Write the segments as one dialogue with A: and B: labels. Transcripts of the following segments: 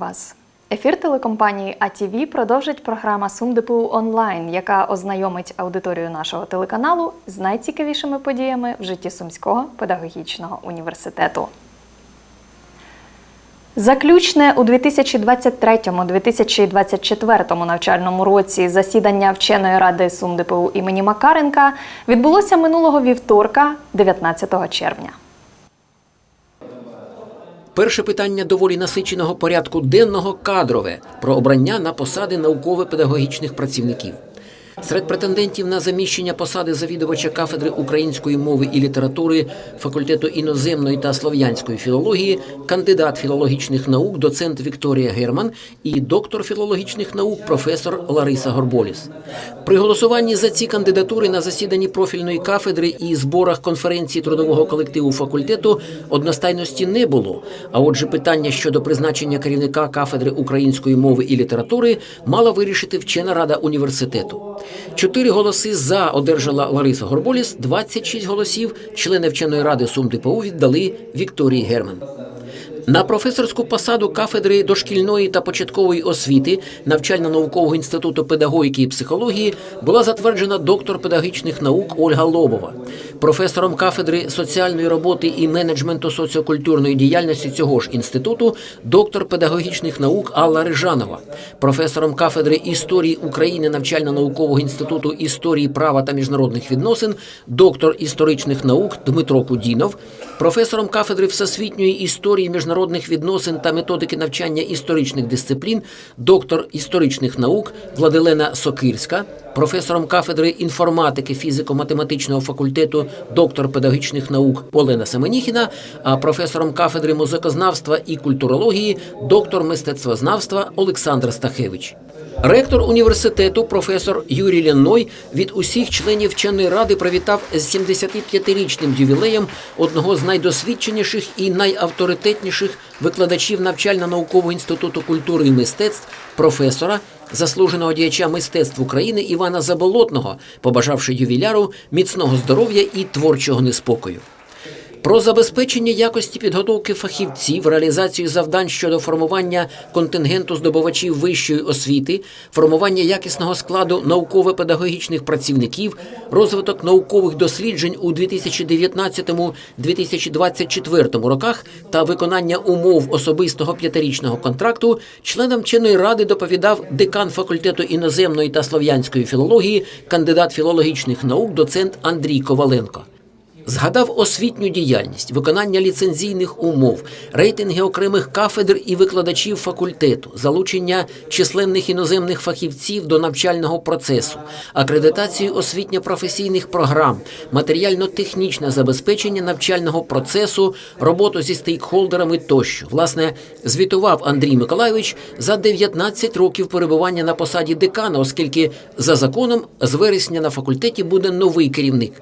A: Вас! Ефір телекомпанії АТВ продовжить програма СумДПУ онлайн, яка ознайомить аудиторію нашого телеканалу з найцікавішими подіями в житті Сумського педагогічного університету. Заключне у 2023-2024 навчальному році засідання вченої ради СумДПУ імені Макаренка відбулося минулого вівторка, 19 червня.
B: Перше питання доволі насиченого порядку денного кадрове про обрання на посади науково-педагогічних працівників. Серед претендентів на заміщення посади завідувача кафедри української мови і літератури факультету іноземної та слов'янської філології, кандидат філологічних наук, доцент Вікторія Герман і доктор філологічних наук професор Лариса Горболіс. При голосуванні за ці кандидатури на засіданні профільної кафедри і зборах конференції трудового колективу факультету одностайності не було. А отже, питання щодо призначення керівника кафедри української мови і літератури мала вирішити вчена рада університету. Чотири голоси за одержала Лариса Горболіс, 26 голосів члени вченої ради СумДПУ віддали Вікторії Герман. На професорську посаду кафедри дошкільної та початкової освіти навчально-наукового інституту педагогіки і психології була затверджена доктор педагогічних наук Ольга Лобова. Професором кафедри соціальної роботи і менеджменту соціокультурної діяльності цього ж інституту доктор педагогічних наук Алла Рижанова, професором кафедри історії України навчально-наукового інституту історії права та міжнародних відносин, доктор історичних наук Дмитро Кудінов, професором кафедри всесвітньої історії міжнародних відносин та методики навчання історичних дисциплін, доктор історичних наук Владилена Сокирська, професором кафедри інформатики фізико-математичного факультету, доктор педагогічних наук Олена Семеніхіна, а професором кафедри музикознавства і культурології, доктор мистецтвознавства Олександр Стахевич. Ректор університету, професор Юрій Ляной, від усіх членів вченої ради привітав з 75-річним ювілеєм одного з найдосвідченіших і найавторитетніших викладачів навчально-наукового інституту культури і мистецтв, професора, заслуженого діяча мистецтв України Івана Заболотного, побажавши ювіляру міцного здоров'я і творчого неспокою. Про забезпечення якості підготовки фахівців, реалізацію завдань щодо формування контингенту здобувачів вищої освіти, формування якісного складу науково-педагогічних працівників, розвиток наукових досліджень у 2019-2024 роках та виконання умов особистого п'ятирічного контракту членам вченої ради доповідав декан факультету іноземної та слов'янської філології, кандидат філологічних наук, доцент Андрій Коваленко. Згадав освітню діяльність, виконання ліцензійних умов, рейтинги окремих кафедр і викладачів факультету, залучення численних іноземних фахівців до навчального процесу, акредитацію освітньо-професійних програм, матеріально-технічне забезпечення навчального процесу, роботу зі стейкхолдерами тощо. Власне, звітував Андрій Миколайович за 19 років перебування на посаді декана, оскільки за законом з вересня на факультеті буде новий керівник.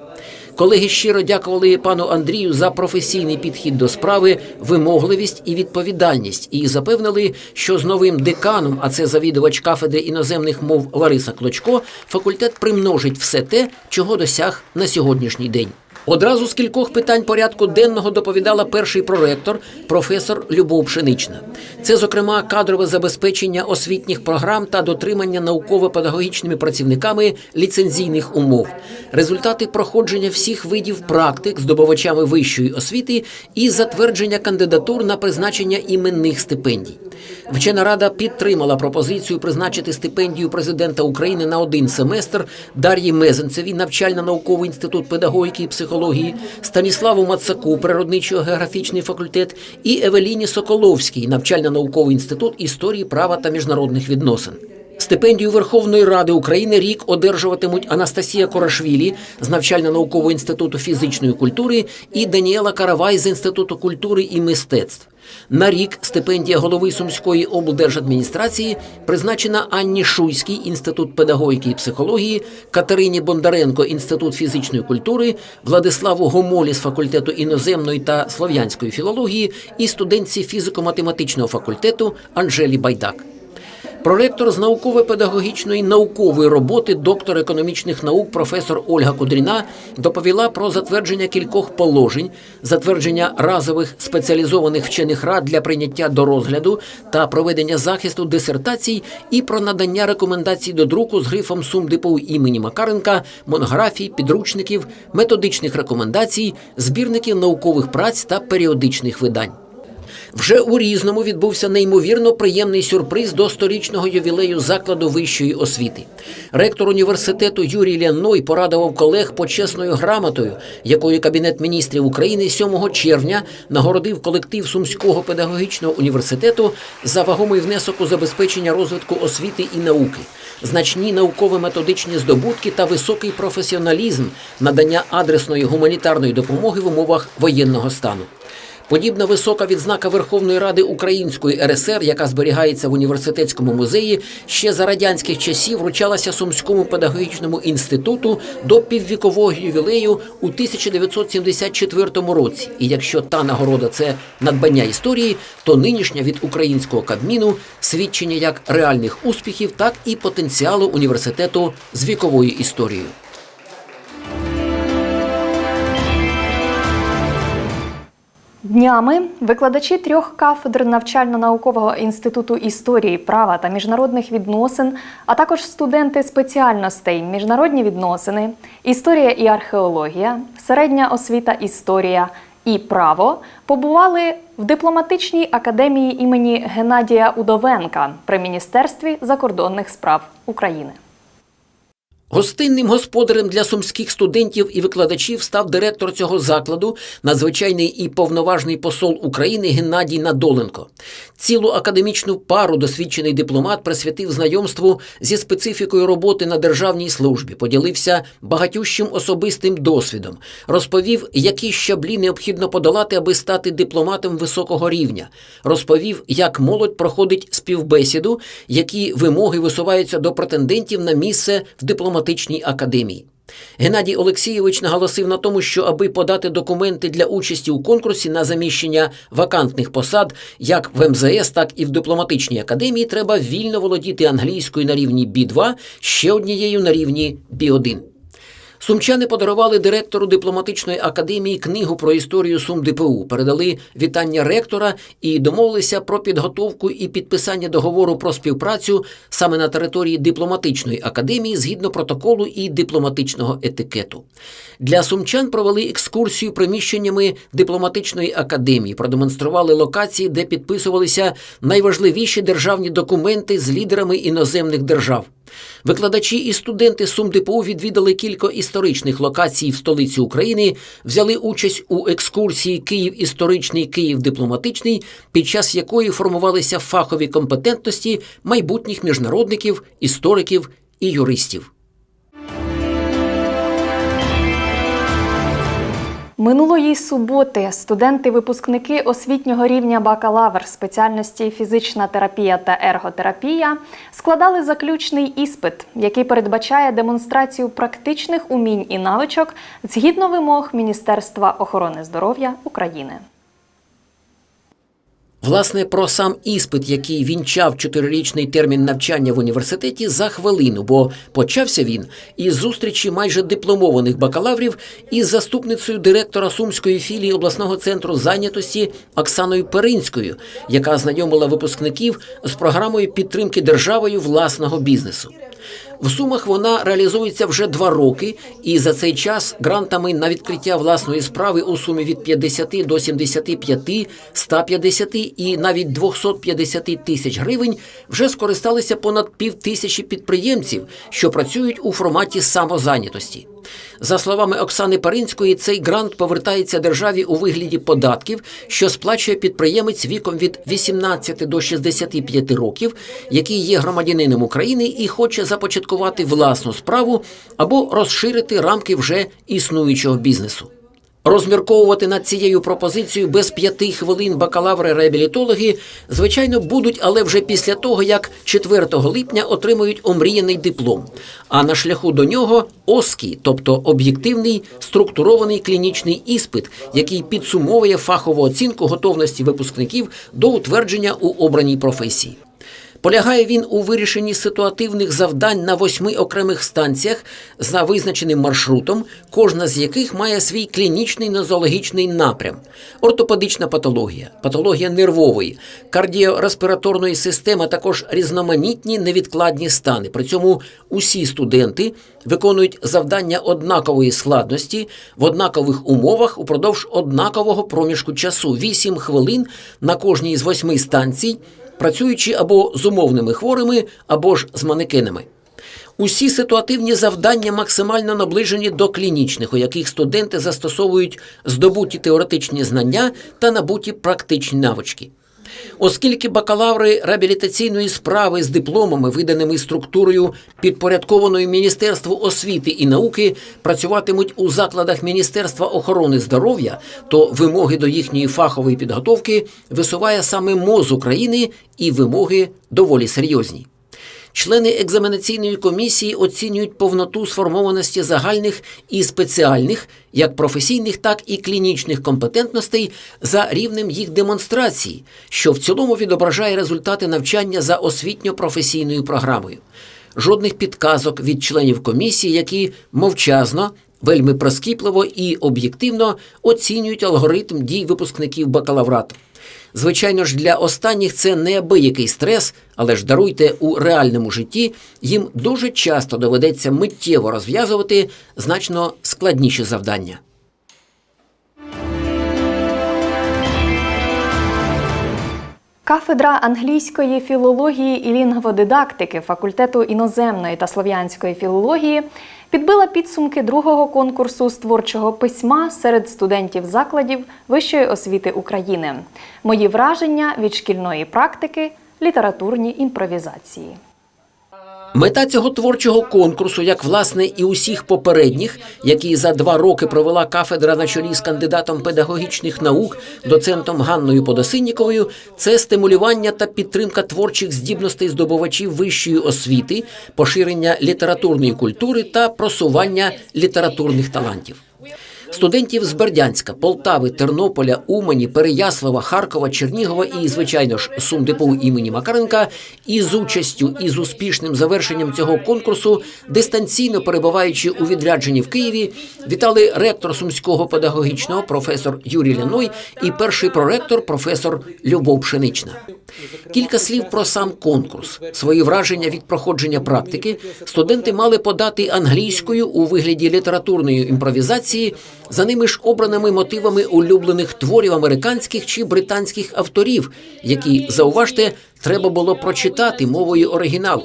B: Колеги щиро дякували пану Андрію за професійний підхід до справи, вимогливість і відповідальність, і запевнили, що з новим деканом, а це завідувач кафедри іноземних мов Лариса Клочко, факультет примножить все те, чого досяг на сьогоднішній день. Одразу з кількох питань порядку денного доповідала перший проректор, професор Любов Пшенична. Це, зокрема, кадрове забезпечення освітніх програм та дотримання науково-педагогічними працівниками ліцензійних умов, результати проходження всіх видів практик здобувачами вищої освіти і затвердження кандидатур на призначення іменних стипендій. Вчена рада підтримала пропозицію призначити стипендію президента України на один семестр Дар'ї Мезенцеві, навчально-науковий інститут педагогіки і психології, Станіславу Мацаку, природничо-географічний факультет, і Евеліні Соколовській, навчально-науковий інститут історії права та міжнародних відносин. Стипендію Верховної Ради України рік одержуватимуть Анастасія Корашвілі з навчально-наукового інституту фізичної культури і Даніела Каравай з інституту культури і мистецтв. На рік стипендія голови Сумської облдержадміністрації призначена Анні Шуйській, інститут педагогіки і психології, Катерині Бондаренко, інститут фізичної культури, Владиславу Гомолі з факультету іноземної та слов'янської філології і студентці фізико-математичного факультету Анжелі Байдак. Проректор з науково-педагогічної наукової роботи, доктор економічних наук, професор Ольга Кудріна доповіла про затвердження кількох положень, затвердження разових спеціалізованих вчених рад для прийняття до розгляду та проведення захисту дисертацій і про надання рекомендацій до друку з грифом сум ДПУ імені Макаренка, монографій, підручників, методичних рекомендацій, збірників наукових праць та періодичних видань. Вже у різному відбувся неймовірно приємний сюрприз до сторічного ювілею закладу вищої освіти. Ректор університету Юрій Ляной порадував колег почесною грамотою, якою Кабінет міністрів України 7 червня нагородив колектив Сумського педагогічного університету за вагомий внесок у забезпечення розвитку освіти і науки, значні науково-методичні здобутки та високий професіоналізм надання адресної гуманітарної допомоги в умовах воєнного стану. Подібна висока відзнака Верховної Ради Української РСР, яка зберігається в університетському музеї, ще за радянських часів вручалася Сумському педагогічному інституту до піввікового ювілею у 1974 році. І якщо та нагорода це надбання історії, то нинішня від українського кабміну свідчення як реальних успіхів, так і потенціалу університету з віковою історією.
A: Днями викладачі трьох кафедр навчально-наукового інституту історії, права та міжнародних відносин, а також студенти спеціальностей міжнародні відносини, історія і археологія, середня освіта історія і право побували в дипломатичній академії імені Геннадія Удовенка при Міністерстві закордонних справ України.
B: Гостинним господарем для сумських студентів і викладачів став директор цього закладу, надзвичайний і повноважний посол України Геннадій Надоленко. Цілу академічну пару досвідчений дипломат присвятив знайомству зі специфікою роботи на державній службі, поділився багатющим особистим досвідом, розповів, які щаблі необхідно подолати, аби стати дипломатом високого рівня, розповів, як молодь проходить співбесіду, які вимоги висуваються до претендентів на місце в дипломатичній академії. Геннадій Олексійович наголосив на тому, що аби подати документи для участі у конкурсі на заміщення вакантних посад як в МЗС, так і в дипломатичній академії, треба вільно володіти англійською на рівні B2, ще однією на рівні B1. Сумчани подарували директору дипломатичної академії книгу про історію Сум ДПУ, передали вітання ректора і домовилися про підготовку і підписання договору про співпрацю саме на території дипломатичної академії згідно протоколу і дипломатичного етикету. Для сумчан провели екскурсію приміщеннями дипломатичної академії, продемонстрували локації, де підписувалися найважливіші державні документи з лідерами іноземних держав. Викладачі і студенти СумДПУ відвідали кілька історичних локацій в столиці України, взяли участь у екскурсії Київ історичний, Київ дипломатичний, під час якої формувалися фахові компетентності майбутніх міжнародників, істориків і юристів.
A: Минулої суботи студенти-випускники освітнього рівня бакалавр спеціальності фізична терапія та ерготерапія складали заключний іспит, який передбачає демонстрацію практичних умінь і навичок згідно вимог Міністерства охорони здоров'я України.
B: Власне, про сам іспит, який вінчав чотирирічний термін навчання в університеті, за хвилину, бо почався він із зустрічі майже дипломованих бакалаврів із заступницею директора сумської філії обласного центру зайнятості Оксаною Перинською, яка знайомила випускників з програмою підтримки державою власного бізнесу. В Сумах вона реалізується вже два роки, і за цей час грантами на відкриття власної справи у сумі від 50 до 75, 150 і навіть 250 тисяч гривень вже скористалися понад пів тисячі підприємців, що працюють у форматі самозайнятості. За словами Оксани Паринської, цей грант повертається державі у вигляді податків, що сплачує підприємець віком від 18 до 65 років, який є громадянином України і хоче започаткувати власну справу або розширити рамки вже існуючого бізнесу. Розмірковувати над цією пропозицією без п'яти хвилин бакалаври-реабілітологи, звичайно, будуть, але вже після того, як 4 липня отримують омріяний диплом. А на шляху до нього ОСКІ, тобто об'єктивний структурований клінічний іспит, який підсумовує фахову оцінку готовності випускників до утвердження у обраній професії. Полягає він у вирішенні ситуативних завдань на восьми окремих станціях за визначеним маршрутом, кожна з яких має свій клінічний нозологічний напрям: ортопедична патологія, патологія нервової, кардіореспіраторної системи, а також різноманітні невідкладні стани. При цьому усі студенти виконують завдання однакової складності в однакових умовах упродовж однакового проміжку часу 8 хвилин на кожній з восьми станцій, працюючи або з умовними хворими, або ж з манекенами. Усі ситуативні завдання максимально наближені до клінічних, у яких студенти застосовують здобуті теоретичні знання та набуті практичні навички. Оскільки бакалаври реабілітаційної справи з дипломами, виданими структурою підпорядкованою Міністерству освіти і науки, працюватимуть у закладах Міністерства охорони здоров'я, то вимоги до їхньої фахової підготовки висуває саме МОЗ України і вимоги доволі серйозні. Члени екзаменаційної комісії оцінюють повноту сформованості загальних і спеціальних, як професійних, так і клінічних компетентностей за рівнем їх демонстрації, що в цілому відображає результати навчання за освітньо-професійною програмою. Жодних підказок від членів комісії, які мовчазно, вельми прискіпливо і об'єктивно оцінюють алгоритм дій випускників бакалаврату. Звичайно ж, для останніх це неабиякий стрес, але ж даруйте у реальному житті їм дуже часто доведеться миттєво розв'язувати значно складніші завдання.
A: Кафедра англійської філології і лінгводидактики факультету іноземної та слов'янської філології підбила підсумки другого конкурсу з творчого письма серед студентів закладів вищої освіти України. Мої враження від шкільної практики, літературні імпровізації.
B: Мета цього творчого конкурсу, як власне і усіх попередніх, які за два роки провела кафедра на чолі з кандидатом педагогічних наук, доцентом Ганною Подосинніковою, це стимулювання та підтримка творчих здібностей здобувачів вищої освіти, поширення літературної культури та просування літературних талантів. Студентів з Бердянська, Полтави, Тернополя, Умані, Переяслава, Харкова, Чернігова і, звичайно ж, Сумдепу імені Макаренка із участю і з успішним завершенням цього конкурсу, дистанційно перебуваючи у відрядженні в Києві, вітали ректор Сумського педагогічного професор Юрій Ляной і перший проректор професор Любов Пшенична. Кілька слів про сам конкурс. Свої враження від проходження практики студенти мали подати англійською у вигляді літературної імпровізації за ними ж обраними мотивами улюблених творів американських чи британських авторів, які зауважте, треба було прочитати мовою оригіналу.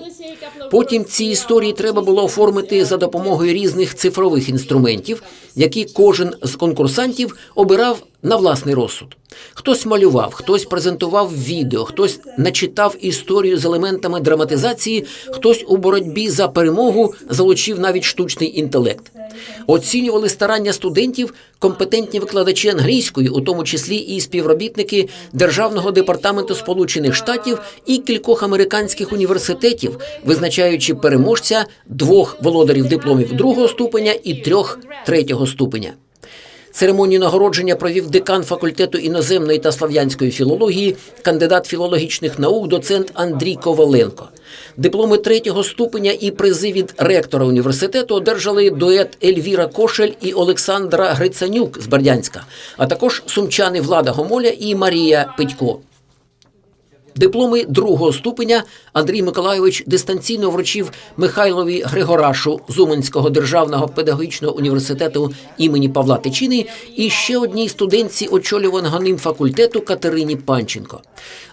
B: Потім ці історії треба було оформити за допомогою різних цифрових інструментів, які кожен з конкурсантів обирав на власний розсуд. Хтось малював, хтось презентував відео, хтось начитав історію з елементами драматизації, хтось у боротьбі за перемогу залучив навіть штучний інтелект. Оцінювали старання студентів компетентні викладачі англійської, у тому числі і співробітники Державного департаменту Сполучених Штатів і кількох американських університетів, визначаючи переможця двох володарів дипломів другого ступеня і трьох третього ступеня. Церемонію нагородження провів декан факультету іноземної та слав'янської філології, кандидат філологічних наук, доцент Андрій Коваленко. Дипломи третього ступеня і призи від ректора університету одержали дует Ельвіра Кошель і Олександра Грицанюк з Бердянська, а також сумчани Влада Гомоля і Марія Петько. Дипломи другого ступеня Андрій Миколайович дистанційно вручив Михайлові Григорашу з Уманського державного педагогічного університету імені Павла Тичини і ще одній студентці очолюваного ним факультету Катерині Панченко.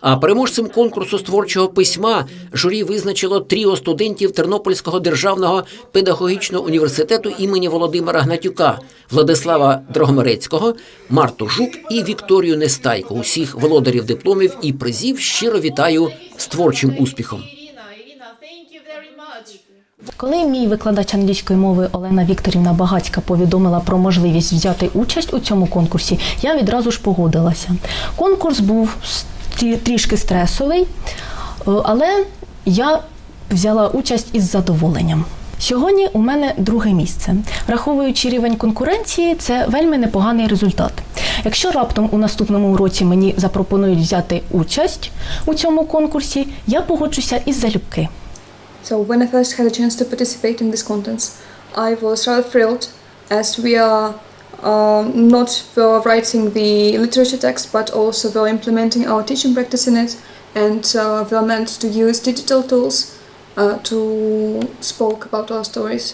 B: А переможцем конкурсу з творчого письма журі визначило тріо студентів Тернопільського державного педагогічного університету імені Володимира Гнатюка, Владислава Дрогомерецького, Марту Жук і Вікторію Нестайко. Усіх володарів дипломів і призів щиро вітаю з творчим успіхом.
C: Коли мій викладач англійської мови Олена Вікторівна Багацька повідомила про можливість взяти участь у цьому конкурсі, я відразу ж погодилася. Конкурс був трішки стресовий, е, але я взяла участь із задоволенням. Сьогодні у мене друге місце. Враховуючи рівень конкуренції, це вельми непоганий результат. Якщо раптом у наступному році мені запропонують взяти участь у цьому конкурсі, я погоджуся із залюбки.
D: So when I first had a chance to participate in this contest, I was rather thrilled as we are uh, not for writing the literature text but also for implementing our teaching practice in it and uh, we are meant to use digital tools uh, to spoke about our stories.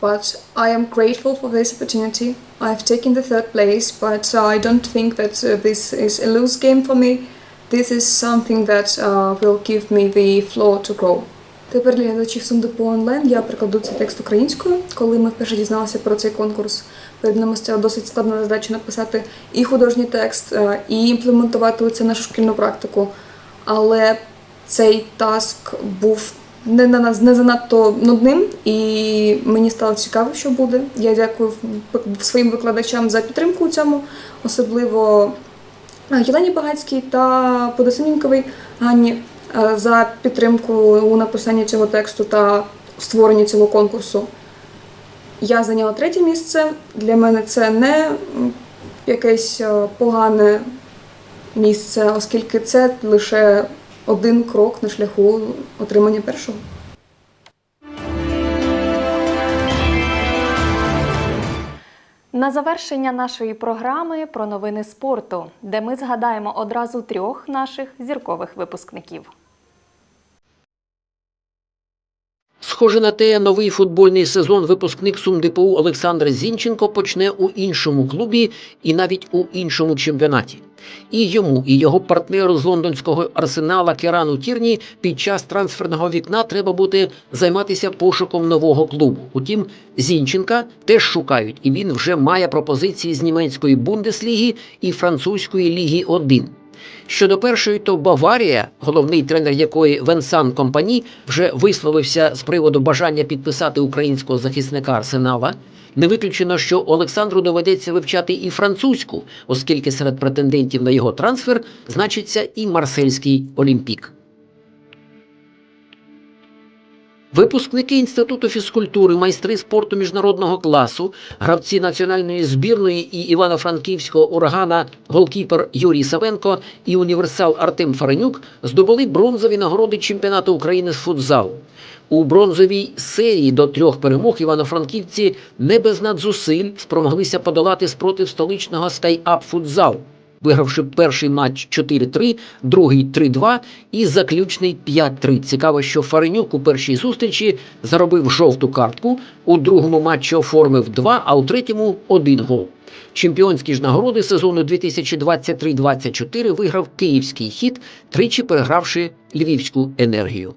D: But I am grateful for this opportunity. I've taken the third place, but uh, I don't think that uh, this is a loose game for me. This is something that uh, will give me the floor to grow. Тепер для глядачів Сундупу онлайн я прикладу цей текст українською. Коли ми вперше дізналися про цей конкурс, перед нами стояла досить складна задача написати і художній текст, е, і імплементувати це нашу шкільну практику. Але цей таск був не на нас не занадто нудним, і мені стало цікаво, що буде. Я дякую своїм викладачам за підтримку у цьому, особливо е, Єлені Багацькій та Подосинінковій Ганні е, за підтримку у написанні цього тексту та створенні цього конкурсу. Я зайняла третє місце. Для мене це не якесь е, погане місце, оскільки це лише один крок на шляху отримання першого.
A: На завершення нашої програми про новини спорту, де ми згадаємо одразу трьох наших зіркових випускників.
B: Схоже на те, новий футбольний сезон випускник СумДПУ Олександр Зінченко почне у іншому клубі і навіть у іншому чемпіонаті. І йому, і його партнеру з лондонського арсенала Керану Тірні під час трансферного вікна треба буде займатися пошуком нового клубу. Утім, Зінченка теж шукають, і він вже має пропозиції з німецької Бундесліги і французької ліги 1. Щодо першої, то Баварія, головний тренер якої Венсан Компані, вже висловився з приводу бажання підписати українського захисника Арсенала. Не виключено, що Олександру доведеться вивчати і французьку, оскільки серед претендентів на його трансфер значиться і марсельський Олімпік. Випускники Інституту фізкультури, майстри спорту міжнародного класу, гравці національної збірної і Івано-Франківського урагана, голкіпер Юрій Савенко і універсал Артем Фаренюк здобули бронзові нагороди чемпіонату України з футзалу. У бронзовій серії до трьох перемог івано-франківці не без надзусиль спромоглися подолати спротив столичного скайап футзал вигравши перший матч 4-3, другий 3-2 і заключний 5-3. Цікаво, що Фаренюк у першій зустрічі заробив жовту картку, у другому матчі оформив 2, а у третьому один гол. Чемпіонські ж нагороди сезону 2023-24 виграв київський хід, тричі перегравши львівську енергію.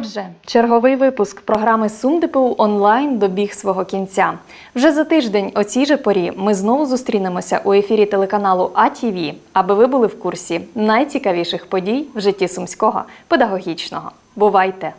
A: Отже, черговий випуск програми СумДПУ онлайн добіг свого кінця. Вже за тиждень о цій же порі ми знову зустрінемося у ефірі телеканалу АТВ, аби ви були в курсі найцікавіших подій в житті сумського педагогічного. Бувайте!